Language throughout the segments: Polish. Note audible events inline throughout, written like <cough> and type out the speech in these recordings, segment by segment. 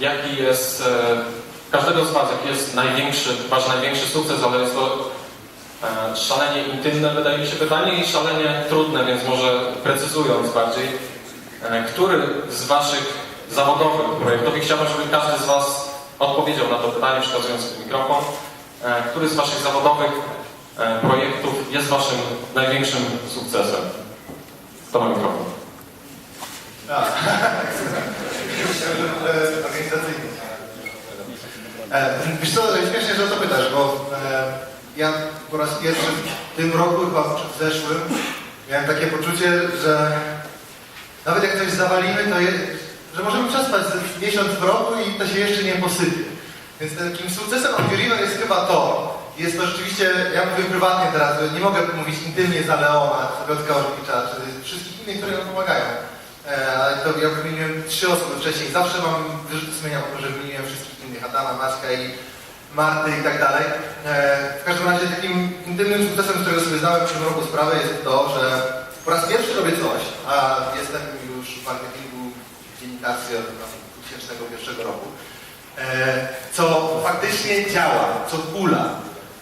jaki jest, e, każdego z Was, jaki jest największy, Wasz największy sukces, ale jest to e, szalenie intymne, wydaje mi się pytanie, i szalenie trudne, więc może precyzując bardziej, e, który z Waszych zawodowych projektów, i chciałbym, żeby każdy z Was odpowiedział na to pytanie, przekazując mikrofon, który z Waszych zawodowych projektów jest Waszym największym sukcesem? To ma mikrofon. Tak. <laughs> Że e, Wiesz co, śmiesznie, że o to pytasz, bo e, ja po raz pierwszy w tym roku, chyba w zeszłym, miałem takie poczucie, że nawet jak coś zawalimy, to je, że możemy przespać miesiąc w roku i to się jeszcze nie posypie. Więc takim sukcesem Angiolino jest chyba to. Jest to rzeczywiście, ja mówię prywatnie teraz, nie mogę mówić intymnie za Leona, Piotrka Orzechicza, czy wszystkich innych, które nam pomagają. E, ale to ja wymieniłem trzy osoby wcześniej. Zawsze mam wyrzuty sumienia po że wymieniłem wszystkich innych, Adama, Maćka i Marty i tak dalej. E, w każdym razie takim intymnym sukcesem, którego sobie zdałem w tym roku sprawę jest to, że po raz pierwszy robię coś, a jestem już w marketingu dziennikarstwie od tam 2001 roku, e, co faktycznie działa, co kula.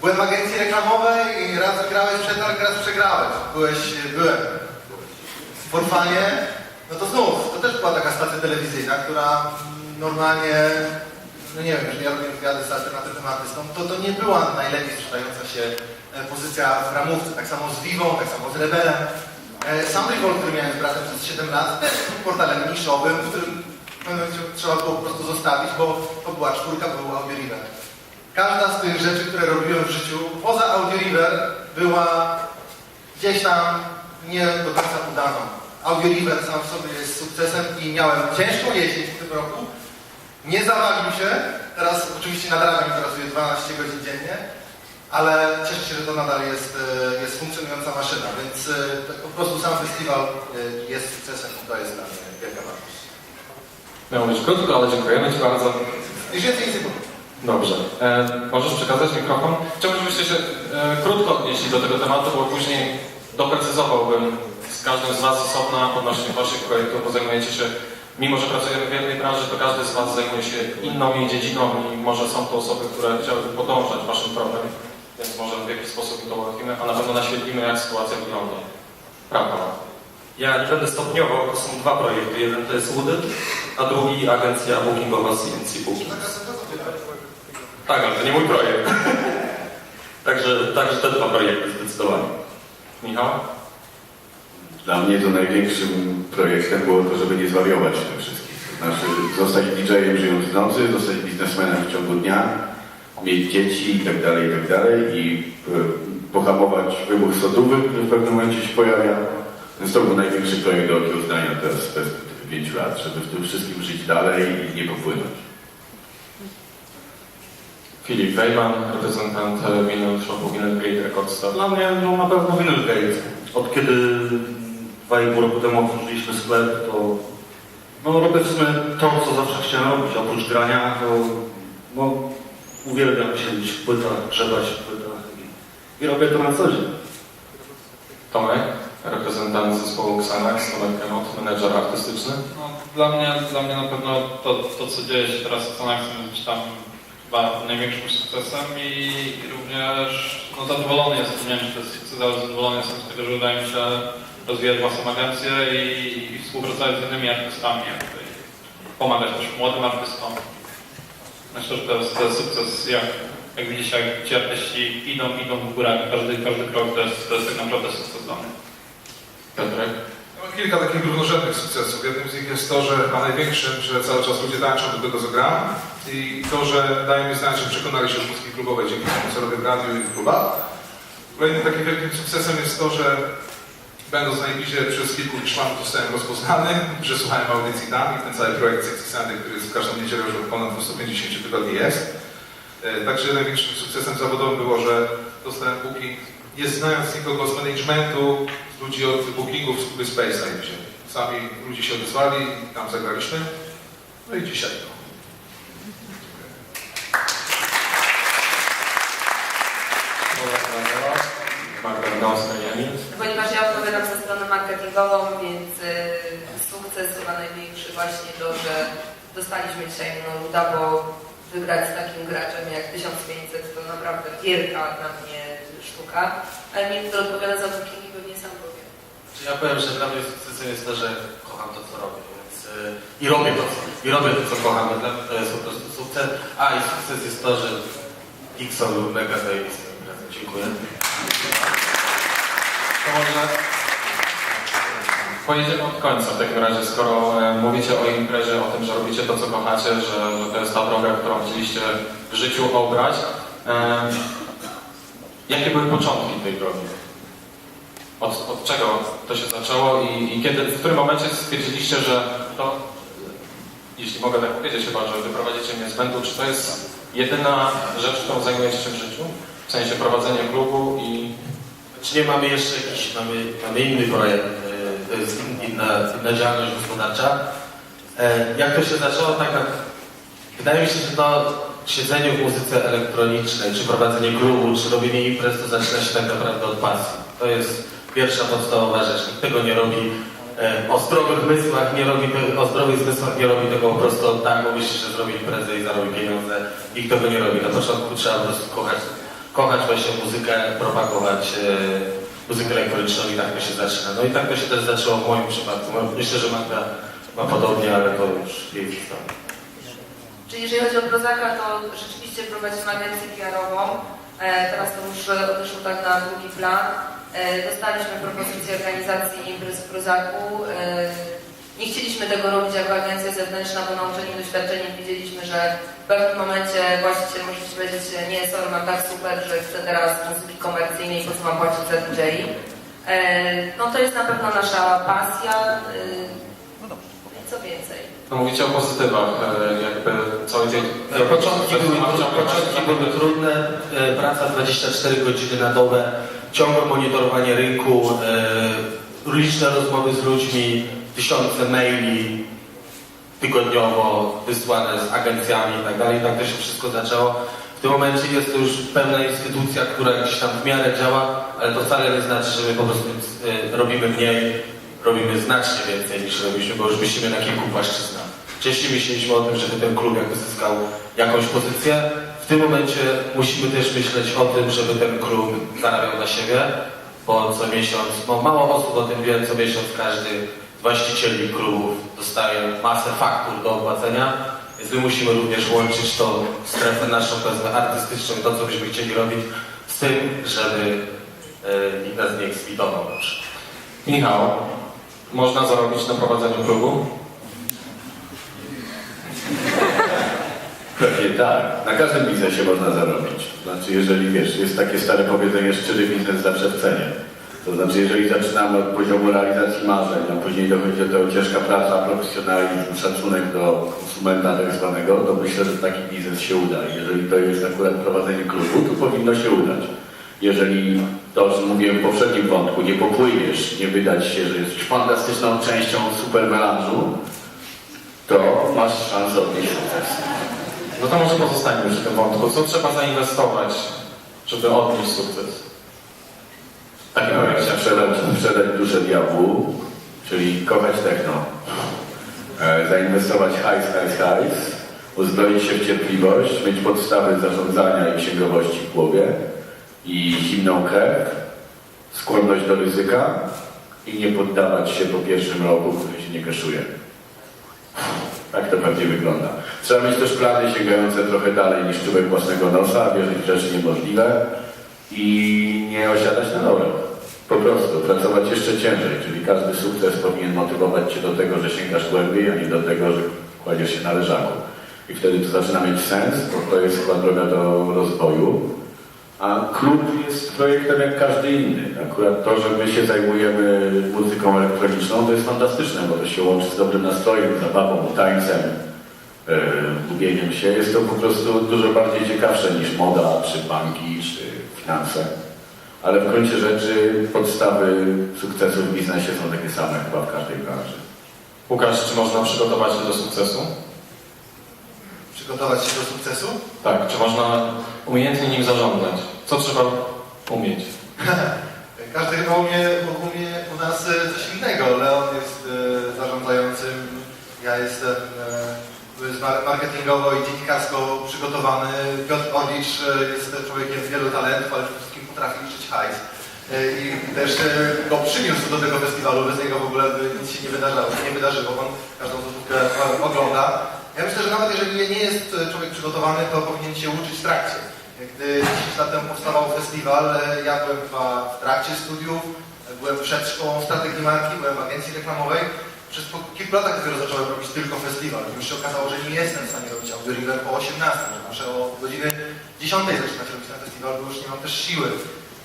Byłem w agencji reklamowej i raz grałeś przetarg, raz przegrałeś. Byłeś, byłem w Orfanie, no to znów, to też była taka stacja telewizyjna, która normalnie, no nie wiem, jeżeli ja robię wywiady z alternatywnym artystą, to to nie była najlepiej sprzedająca się e, pozycja w ramówce, tak samo z Vivą, tak samo z Rebelem. E, Sam Rivol, który miałem z przez 7 lat, też był portalem niszowym, w którym trzeba było po prostu zostawić, bo to była czwórka, to był Audio River. Każda z tych rzeczy, które robiłem w życiu, poza Audio River, była gdzieś tam nie do końca udaną. Audio River sam w sobie jest sukcesem i miałem ciężko jeździć w tym roku. Nie zawalił się. Teraz oczywiście nad ranem pracuję 12 godzin dziennie, ale cieszę się, że to nadal jest, e, jest funkcjonująca maszyna, więc e, tak po prostu sam festiwal e, jest sukcesem i to jest dla mnie wielka wartość. Miało być krótko, ale dziękujemy Ci bardzo. Już więcej nie. Dobrze. E, możesz przekazać mikrofon? Chciałbym, żebyście się e, krótko odnieśli do tego tematu, bo później doprecyzowałbym z każdym z Was osobno odnośnie Waszych projektów, bo zajmujecie się, mimo że pracujemy w jednej branży, to każdy z Was zajmuje się inną jej dziedziną i może są to osoby, które chciałyby podążać Waszym tropem, więc może w jakiś sposób to ułatwimy, a na pewno naświetlimy, jak sytuacja wygląda. Prawda? Ja nie będę stopniował, to są dwa projekty. Jeden to jest Woody, a drugi agencja bookingowa CNC Booking. Tak, ale to nie mój projekt. <laughs> także, także te dwa projekty zdecydowanie. Michał? Dla mnie to największym projektem było to, żeby nie zwariować tym wszystkim. To znaczy zostać DJ-em żyjąc w nocy, zostać biznesmenem w ciągu dnia, mieć dzieci i tak dalej, i tak dalej i e, pohamować wybuch sodowy, który w pewnym momencie się pojawia. Więc to był największy projekt do okiełznania teraz z perspektywy pięciu lat, żeby w tym wszystkim żyć dalej i nie popłynąć. Filip Wejman, reprezentant Vinyl Shopu Vinyl Gate Record Store. Dla mnie no, na pewno Vinyl Gate. Od kiedy dwa i pół roku temu otworzyliśmy sklep, to no, robię w sumie to, co zawsze chciałem robić. Oprócz grania, to no, uwielbiam siedzieć w płytach, grzebać w płytach i, i robię to na co dzień. Tomek, reprezentant zespołu Xanax, Tomek Kemot, menedżer artystyczny. No, dla, mnie, dla mnie na pewno to, to co dzieje się teraz z Tonaxem jest gdzieś tam chyba największym sukcesem i, i również no, zadowolony jestem, nie wiem czy to jest sukces, ale zadowolony jestem z tego, że udaje mi się rozwijać własną agencję i, i współpracować z innymi artystami, jakby, pomagać też młodym artystom. Myślę, że to jest, to jest sukces, jak, jak widzicie, jak ci artyści idą, idą w górę, każdy, każdy krok to jest, to jest tak naprawdę sukces dla mnie. Piotrek. Ja mam kilka takich równorzędnych sukcesów. Jednym z nich jest to, że a największym, że cały czas ludzie tańczą do tego, co gram i to, że daje mi znać, że przekonali się do muzyki klubowej dzięki temu, co robię w radiu i w klubach. Kolejnym takim wielkim sukcesem jest to, że będąc na przez kilku szlamów zostałem rozpoznany, że słuchałem audycji tam i ten cały projekt Sexy który jest w każdą niedzielę już ponad 250 tygodni jest. E, Także największym sukcesem zawodowym było, że dostałem booking, nie znając nikogo z managementu, z ludzi od bookingów z Kuby Space na. Sami ludzie się odezwali, tam zagraliśmy. No i dzisiaj dostaliśmy dzisiaj no, luda, bo wygrać z takim graczem jak 1500 to naprawdę wielka dla mnie sztuka. Ale mi to odpowiada za booking i pewnie sam powiem. Czy ja powiem, że dla mnie sukcesem jest to, że kocham to, co robię, więc y, i robię to, co, i robię to, co kocham, i dla mnie to jest po prostu sukces. A i sukces jest to, że Dixon był mega zajebistym. Dziękuję. To może pojedziemy od końca w takim razie, skoro e, mówicie o imprezie, o tym, że robicie to, co kochacie, że, że to jest ta droga, którą chcieliście w życiu obrać. E, jakie były początki tej drogi? Od, od czego to się zaczęło i, i kiedy, w którym momencie stwierdziliście, że to, jeśli mogę tak powiedzieć chyba, że wyprowadzicie mnie z błędu, czy to jest jedyna rzecz, którą zajmujecie się w życiu? W sensie prowadzenie klubu i Czy nie mamy jeszcze jakiś, mamy, mamy inny projekt, to jest in- inna, inna działalność gospodarcza. E, Jak to się zaczęło, tak jak wydaje mi się, że to siedzenie w muzyce elektronicznej, czy prowadzenie klubu, czy robienie imprez, to zaczyna się tak naprawdę od pasji. To jest pierwsza podstawowa rzecz. Nikt tego nie robi e, o zdrowych zmysłach, nie robi o zdrowych zmysłach nie robi tego po prostu tak, bo myśli, że zrobi imprezę i zarobi pieniądze. Nikt tego nie robi. Na początku trzeba po prostu kochać, kochać właśnie muzykę, propagować e, muzykę elektroniczną i tak to się zaczyna. No i tak to się też zaczęło w moim przypadku. Myślę, że Magda ma podobnie, ale to już jej historia. Czyli jeżeli chodzi o Prozaka, to rzeczywiście prowadzimy agencję PR-ową. E, Teraz to już e, odeszło tak na drugi plan. E, Dostaliśmy propozycję organizacji imprez w Prozaku. E, Nie chcieliśmy tego robić jako agencja zewnętrzna, bo nauczeni doświadczeniem widzieliśmy, że w pewnym momencie właściciel może ci powiedzieć, nie, sorry, mam tak super, że chcę teraz muzyki komercyjnej, po co mam płacić za DJ. E, No to jest na pewno nasza pasja. E, i Co więcej? no, mówicie o pozytywach, e, jakby cały dzień... Początki były, początki były trudne, praca 24 godziny na dobę, ciągłe monitorowanie rynku, liczne rozmowy z ludźmi, tysiące maili tygodniowo wysłane z agencjami i tak dalej. Tak to się wszystko zaczęło. W tym momencie jest to już pewna instytucja, która gdzieś tam w miarę działa, ale to wcale nie znaczy, że my po prostu e, robimy mniej, robimy znacznie więcej niż robiliśmy, bo już myślimy na kilku płaszczyznach. Wcześniej myśleliśmy o tym, żeby ten klub jakby zyskał jakąś pozycję. W tym momencie musimy też myśleć o tym, żeby ten klub zarabiał na siebie, bo co miesiąc, no mało osób o tym wie, co miesiąc każdy właścicieli klubów dostaje masę faktur do opłacenia, więc my musimy również łączyć tą strefę naszą, powiedzmy, artystyczną i to, co byśmy chcieli robić, z tym, żeby e, nikt nas nie na przykład. Michał, można zarobić na prowadzeniu klubu? Pewnie tak. Na każdym biznesie można zarobić. Znaczy, jeżeli wiesz, jest takie stare powiedzenie, szczery biznes zawsze w cenie. To znaczy, jeżeli zaczynamy od poziomu realizacji marzeń, a później dochodzi do ciężka praca, profesjonalizm, szacunek do konsumenta tak zwanego, to myślę, że taki biznes się uda. Jeżeli to jest akurat prowadzenie klubu, to powinno się udać. Jeżeli to, o czym mówiłem w poprzednim wątku, nie popłyniesz, nie wydać się, że jesteś fantastyczną częścią super melanżu, to masz szansę odnieść sukces. No to może pozostańmy przy tym wątku. Co trzeba zainwestować, żeby odnieść sukces? Tak, projekcie. sprzedać, sprzedać duszę diabłu, czyli kochać techno, e, zainwestować hajs, hajs, hajs, uzbroić się w cierpliwość, mieć podstawy zarządzania i księgowości w głowie i zimną krew, skłonność do ryzyka i nie poddawać się po pierwszym roku, który się nie kaszuje. Tak to pewnie wygląda. Trzeba mieć też plany sięgające trochę dalej niż czubek własnego nosa, wierzyć w rzeczy niemożliwe i nie osiadać na laurach. Po prostu pracować jeszcze ciężej, czyli każdy sukces powinien motywować Cię do tego, że sięgasz głębiej, a nie do tego, że kładziesz się na leżaku. I wtedy to zaczyna mieć sens, bo to jest chyba droga do rozwoju. A klub jest projektem jak każdy inny. Akurat to, że my się zajmujemy muzyką elektroniczną, to jest fantastyczne, bo to się łączy z dobrym nastrojem, zabawą, tańcem, yy, gubieniem się. Jest to po prostu dużo bardziej ciekawsze niż moda, czy banki, czy finanse. Ale w gruncie rzeczy podstawy sukcesu w biznesie są takie same chyba w każdej branży. Łukasz, czy można przygotować się do sukcesu? Przygotować się do sukcesu? Tak, czy można umiejętnie nim zarządzać? Co trzeba umieć? <laughs> Każdy chyba umie, umie u nas coś innego. Leon jest e, zarządzającym, ja jestem e, marketingowo i dziennikarsko przygotowany. Piotr Orlicz e, jest człowiekiem wielu talentów, ale przede wszystkim potrafi liczyć hajs. E, I też e, go przyniósł do tego festiwalu, bez niego w ogóle nic się nie wydarzało, nie wydarzyło, on każdą złotówkę ogląda. Ja myślę, że nawet jeżeli nie jest człowiek przygotowany, to powinien się uczyć w trakcie. Gdy 10 lat temu powstawał festiwal, ja byłem w trakcie studiów, byłem przed szkołą strategii marki, byłem w agencji reklamowej. Przez po kilku latach dopiero zacząłem robić tylko festiwal. Już się okazało, że nie jestem w stanie robić River po 18, że muszę o godziny 10 zaczynać robić ten festiwal, bo już nie mam też siły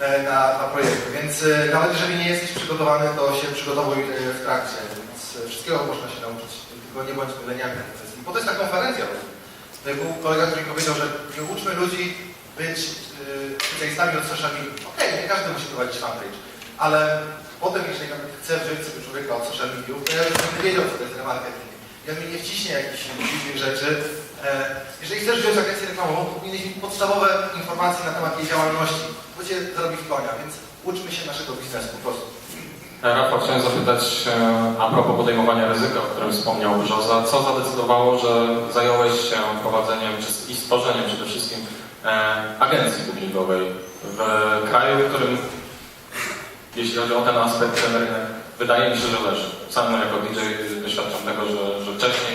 e, na, na projekty. Więc e, nawet jeżeli nie jesteś przygotowany, to się przygotowuj e, w trakcie. Więc wszystkiego można się nauczyć, tylko nie bądźmy leniami na kwestii. Bo to jest ta konferencja. Był kolega, który powiedział, że nie uczmy ludzi być specjalistami od social media. Okej, nie każdy musi prowadzić fanpage, ale potem, jeżeli nawet chce wziąć sobie człowieka od social mediów, to ja już będę wiedział, co to jest remarketing. Mi nie wciśnie jakichś dziwnych rzeczy. E, jeżeli chcesz wziąć agencję reklamową, powinieneś mieć podstawowe informacje na temat jej działalności, bo cię zrobi w konia, więc uczmy się naszego biznesu po prostu. E, Rafał, chciałem zapytać e, a propos podejmowania ryzyka, o którym wspomniał Brzoza. Co zadecydowało, że zająłeś się prowadzeniem i stworzeniem przede wszystkim agencji bookingowej w kraju, w którym, jeśli chodzi o ten aspekt, ten rynek, wydaje mi się, że leży. Sam jako DJ doświadczam tego, że, że wcześniej,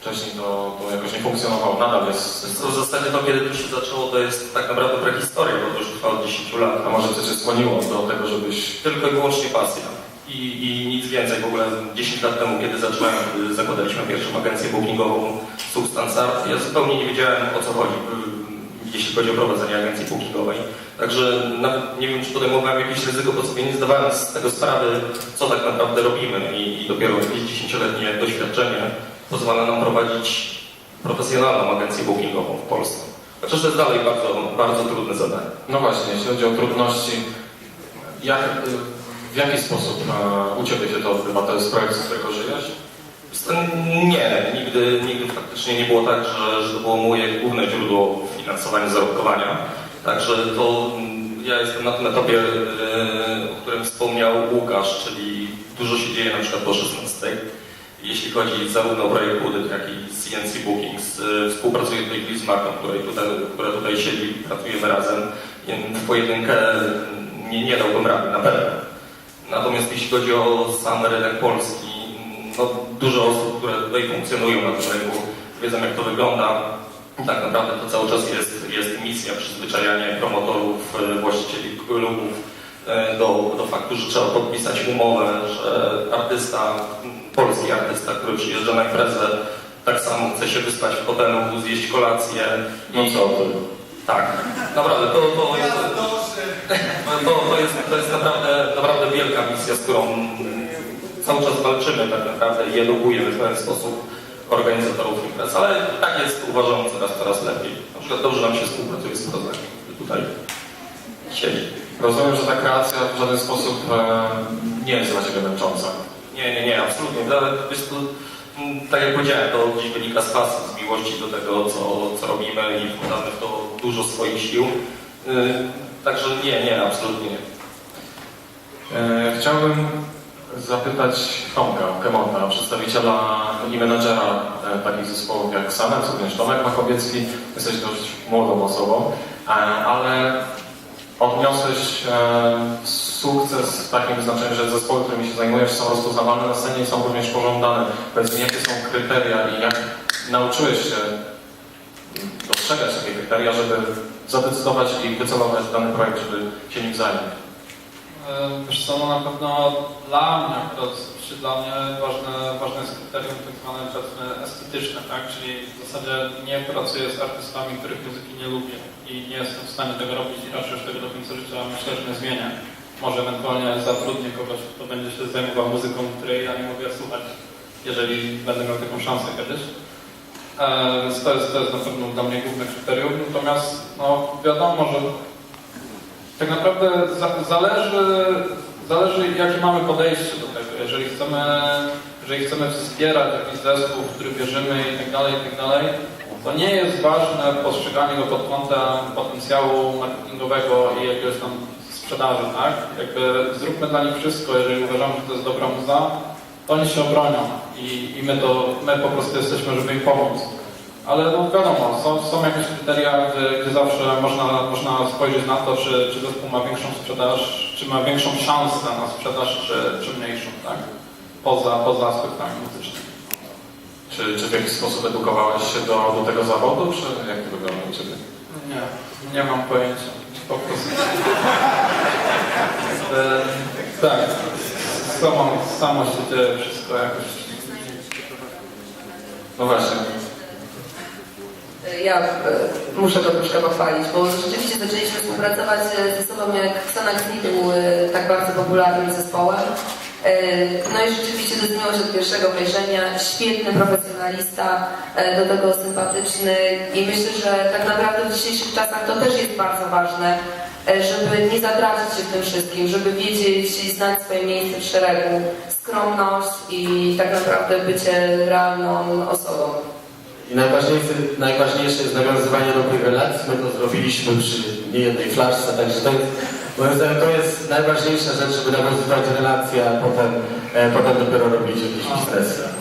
wcześniej to, to jakoś nie funkcjonowało. Nadal jest. To w zasadzie to, kiedy to się zaczęło, to jest tak naprawdę prehistoria, bo to już trwa od 10 lat. A może coś cię skłoniło do tego, żebyś Tylko i wyłącznie pasja. I, I nic więcej. W ogóle 10 lat temu, kiedy zacząłem, y, zakładaliśmy pierwszą agencję bookingową Substance Art, ja zupełnie nie wiedziałem o co chodzi, y, jeśli chodzi o prowadzenie agencji bookingowej. Także nawet nie wiem, czy podejmowałem jakieś ryzyko, bo sobie nie zdawałem z tego sprawy, co tak naprawdę robimy. I, i dopiero jakieś 10-letnie doświadczenie pozwala nam prowadzić profesjonalną agencję bookingową w Polsce. Chociaż to jest dalej bardzo, bardzo trudne zadanie. No właśnie, jeśli chodzi o trudności, jak, w jaki sposób u Ciebie się to odbywa? To jest projekt, z którego żyjesz? Nie, nigdy, nigdy faktycznie nie było tak, że, że to było moje główne źródło finansowania, zarobkowania. Także to mm, ja jestem na tym etapie, yy, o którym wspomniał Łukasz, czyli dużo się dzieje na przykład po 16. Jeśli chodzi zarówno o projekt Budyt, jak i CNC Bookings, yy, współpracuję tutaj z Marką, której tutaj, która tutaj siedzi, pracujemy razem. W pojedynkę yy, nie, nie dałbym rady, na pewno. Natomiast jeśli chodzi o sam rynek polski, no, dużo osób, które tutaj funkcjonują na tym rynku, wiedzą jak to wygląda. Tak naprawdę to cały czas jest, jest misja przyzwyczajania promotorów, e, właścicieli klubów e, do, do faktu, że trzeba podpisać umowę, że artysta, polski artysta, który przyjeżdża na imprezę, tak samo chce się wyspać w hotelu, zjeść kolację. No i- co? Tak, naprawdę, to, to, jest, to, to, jest, to jest naprawdę, naprawdę wielka misja, z którą cały czas walczymy tak naprawdę i edukujemy w pewien sposób organizatorów imprez, ale tak jest uważam coraz, coraz lepiej. Na przykład dobrze nam się współpracuje z który tutaj siedzi. Rozumiem, że ta kreacja w żaden sposób e, nie jest dla Ciebie męcząca. Nie, nie, nie, absolutnie. Nawet, wiesz, to, mm, tak jak powiedziałem, to gdzieś wynika z pasji, z miłości do tego, co, co robimy i wkładamy w to dużo swoich sił. Yy, także nie, nie, absolutnie nie. E, chciałbym zapytać Tomka Kemonta, przedstawiciela i menadżera e, takich zespołów jak Sanex, również Tomek Makowiecki. Jesteś dość młodą osobą, e, ale odniosłeś e, sukces w takim znaczeniu, że zespoły, którymi się zajmujesz są rozpoznawane na scenie i są również pożądane. Powiedz mi, jakie są kryteria i jak nauczyłeś się dostrzegać takie kryteria, żeby zadecydować i wycelować dany projekt, żeby się nim zająć? E, Wiesz co, no na pewno dla mnie, czy dla mnie ważne, ważne jest kryterium tak zwane powiedzmy estetyczne, tak? Czyli w zasadzie nie pracuję z artystami, których muzyki nie lubię i nie jestem w stanie tego robić i raczej już tego do końca życia myślę, że nie zmienię. Może ewentualnie zatrudnię kogoś, kto będzie się zajmował muzyką, której ja nie mogę słuchać, jeżeli będę miał taką szansę kiedyś. E, Więc to jest, to jest na pewno dla mnie główne kryterium. Natomiast no, wiadomo, że tak naprawdę za- zależy, zależy jakie mamy podejście do tego. Jeżeli chcemy, jeżeli chcemy wspierać jakiś zespół, w który wierzymy i tak dalej, i tak dalej, to nie jest ważne postrzeganie go pod kątem potencjału marketingowego i jakiegoś tam sprzedaży, tak? Jakby zróbmy dla nich wszystko, jeżeli uważamy, że to jest dobra muza, to oni się obronią i, i my, to, my po prostu jesteśmy, żeby im pomóc. Ale no wiadomo, są, są jakieś kryteria, gdzie, gdzie zawsze można, można spojrzeć na to, czy, czy zespół ma większą sprzedaż, czy ma większą szansę na sprzedaż, czy, czy mniejszą, tak? Poza, poza aspektami muzycznymi. Czy, czy w jakiś sposób edukowałeś się do, do tego zawodu, czy jak to wygląda u Ciebie? Nie, nie mam pojęcia. Po prostu. <laughs> E, tak, samo, samo się dzieje wszystko jakoś. No właśnie. Ja e, muszę to troszkę pochwalić, bo rzeczywiście zaczęliśmy współpracować e, ze sobą, jak Xanax był e, tak bardzo popularnym zespołem. No i rzeczywiście to zmieniło się od pierwszego wejrzenia. Świetny profesjonalista, do tego sympatyczny i myślę, że tak naprawdę w dzisiejszych czasach to też jest bardzo ważne, żeby nie zatracić się w tym wszystkim, żeby wiedzieć i znać swoje miejsce w szeregu, skromność i tak naprawdę bycie realną osobą. I najważniejsze, najważniejsze jest nawiązywanie dobrych relacji. My to zrobiliśmy przy niejednej flaszce, także to jest, moim zdaniem to jest najważniejsza rzecz, żeby nawiązywać relacje, a potem, e, potem dopiero robić jakieś biznesy.